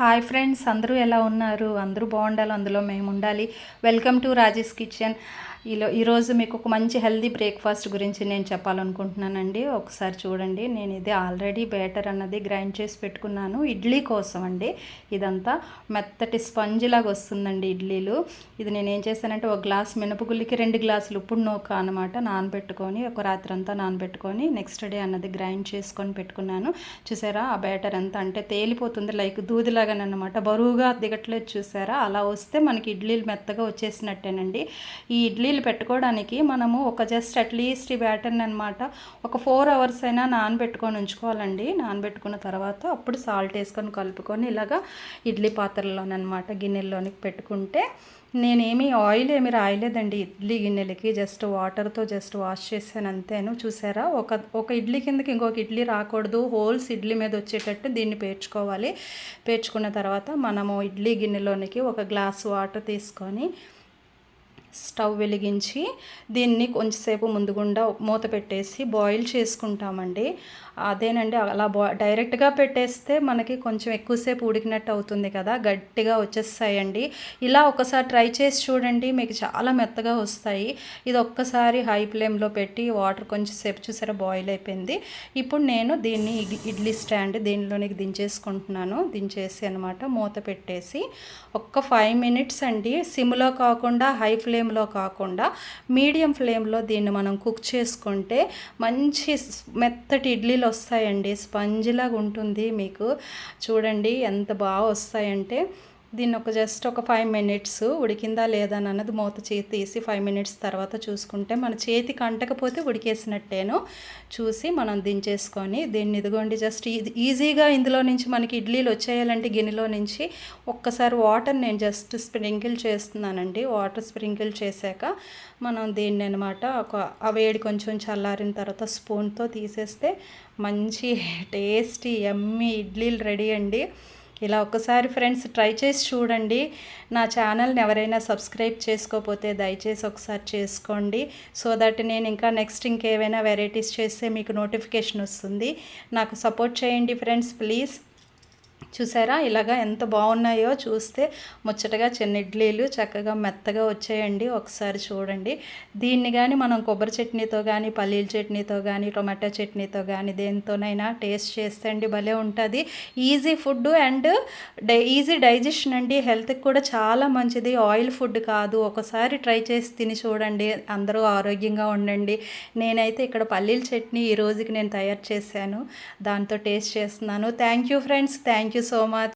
Hi friends అందరూ ఎలా ఉన్నారు? అందరూ బాగుండాలి అందులో మేము ఉండాలి. వెల్కమ్ టు రాజేష్ కిచెన్ ఈలో ఈరోజు మీకు ఒక మంచి హెల్దీ బ్రేక్ఫాస్ట్ గురించి నేను చెప్పాలనుకుంటున్నానండి. ఒకసారి చూడండి. నేను ఇది ఆల్రెడీ బ్యాటర్ అన్నది గ్రైండ్ చేసి పెట్టుకున్నాను. ఇడ్లీ కోసం అండి. ఇదంతా మెత్తటి స్పంజ్ లాగా వస్తుందండి ఇడ్లీలు. ఇది నేను ఏం చేశానంటే ఒక గ్లాస్ మినపగుళ్ళకి రెండు గ్లాసులు ఉప్పుడు నూక అనమాట నానబెట్టుకొని ఒక రాత్రి అంతా నానబెట్టుకొని నెక్స్ట్ డే అన్నది గ్రైండ్ చేసుకొని పెట్టుకున్నాను. చూసారా? ఆ బ్యాటర్ ఎంత అంటే తేలిపోతుంది లైక్ దూదిలాగానమాట బరువుగా దిగట్లేదు చూసారా? అలా వస్తే మనకి ఇడ్లీలు మెత్తగా వచ్చేసినట్టేనండి. ఈ ఇడ్లీ ఇడ్లీలు పెట్టుకోవడానికి మనము ఒక జస్ట్ అట్లీస్ట్ ఈ బ్యాటర్ని అనమాట ఒక ఫోర్ అవర్స్ అయినా నానబెట్టుకొని ఉంచుకోవాలండి. నానబెట్టుకున్న తర్వాత అప్పుడు సాల్ట్ వేసుకొని కలుపుకొని ఇలాగా ఇడ్లీ పాత్రలోనమాట గిన్నెల్లోనికి పెట్టుకుంటే నేనేమి ఆయిల్ ఏమి రాయలేదండి. ఇడ్లీ గిన్నెలకి జస్ట్ వాటర్తో జస్ట్ వాష్ చేశాను అంతేను. చూసారా? ఒక ఒక ఇడ్లీ కిందకి ఇంకొక ఇడ్లీ రాకూడదు. హోల్స్ ఇడ్లీ మీద వచ్చేటట్టు దీన్ని పేర్చుకోవాలి. పేర్చుకున్న తర్వాత మనము ఇడ్లీ గిన్నెలోనికి ఒక గ్లాస్ వాటర్ తీసుకొని స్టవ్ వెలిగించి దీన్ని కొంచెంసేపు ముందుగుండా మూత పెట్టేసి బాయిల్ చేసుకుంటామండి. అదేనండి అలా బా డైరెక్ట్గా పెట్టేస్తే మనకి కొంచెం ఎక్కువసేపు ఉడికినట్టు అవుతుంది కదా గట్టిగా వచ్చేస్తాయండి. ఇలా ఒకసారి ట్రై చేసి చూడండి మీకు చాలా మెత్తగా వస్తాయి. ఇది ఒక్కసారి హై ఫ్లేమ్లో పెట్టి వాటర్ కొంచెం సేపు చూసారా బాయిల్ అయిపోయింది. ఇప్పుడు నేను దీన్ని ఇడ్లీ స్టాండ్ దీనిలోనికి దించేసుకుంటున్నాను. దించేసి అనమాట మూత పెట్టేసి ఒక్క ఫైవ్ మినిట్స్ అండి సిమ్లో కాకుండా హై ఫ్లేమ్లో కాకుండా మీడియం ఫ్లేమ్లో దీన్ని మనం కుక్ చేసుకుంటే మంచి మెత్తటి ఇడ్లీలు వస్తాయండి. స్పంజిలాగా ఉంటుంది మీకు. చూడండి ఎంత బాగా వస్తాయంటే దీన్ని ఒక జస్ట్ ఒక ఫైవ్ మినిట్స్ ఉడికిందా లేదా అన్నది మూత చేతి తీసి ఫైవ్ మినిట్స్ తర్వాత చూసుకుంటే మన చేతికి అంటకపోతే ఉడికేసినట్టేను. చూసి మనం దించేసుకొని దీన్ని ఇదిగోండి జస్ట్ ఈజీగా ఇందులో నుంచి మనకి ఇడ్లీలు వచ్చేయాలంటే గిన్నెలో నుంచి ఒక్కసారి వాటర్ నేను జస్ట్ స్ప్రింకిల్ చేస్తున్నానండి. వాటర్ స్ప్రింకిల్ చేశాక మనం దీన్ని అనమాట ఒక ఆ వేడి కొంచెం చల్లారిన తర్వాత స్పూన్తో తీసేస్తే మంచి టేస్టీ ఎమ్మి ఇడ్లీలు రెడీ అండి. ఇలా ఒకసారి ఫ్రెండ్స్ ట్రై చేసి చూడండి. నా ఛానల్ని ఎవరైనా సబ్స్క్రైబ్ చేసుకోకపోతే దయచేసి ఒకసారి చేసుకోండి. సో దట్ నేను ఇంకా నెక్స్ట్ ఇంకేమైనా వెరైటీస్ చేస్తే మీకు నోటిఫికేషన్ వస్తుంది. నాకు సపోర్ట్ చేయండి ఫ్రెండ్స్ ప్లీజ్. చూసారా? ఇలాగా ఎంత బాగున్నాయో చూస్తే ముచ్చటగా చిన్న ఇడ్లీలు చక్కగా మెత్తగా వచ్చాయండి. ఒకసారి చూడండి. దీన్ని కానీ మనం కొబ్బరి చట్నీతో కానీ పల్లీల చట్నీతో కానీ టొమాటో చట్నీతో కానీ దేనితోనైనా టేస్ట్ చేస్తే అండి భలే ఉంటుంది. ఈజీ ఫుడ్ అండ్ డై ఈజీ డైజెషన్ అండి. హెల్త్కి కూడా చాలా మంచిది. ఆయిల్ ఫుడ్ కాదు. ఒకసారి ట్రై చేసి తిని చూడండి. అందరూ ఆరోగ్యంగా ఉండండి. నేనైతే ఇక్కడ పల్లీల చట్నీ ఈ రోజుకి నేను తయారు చేశాను. దాంతో టేస్ట్ చేస్తున్నాను. Thank you friends. Thank you so much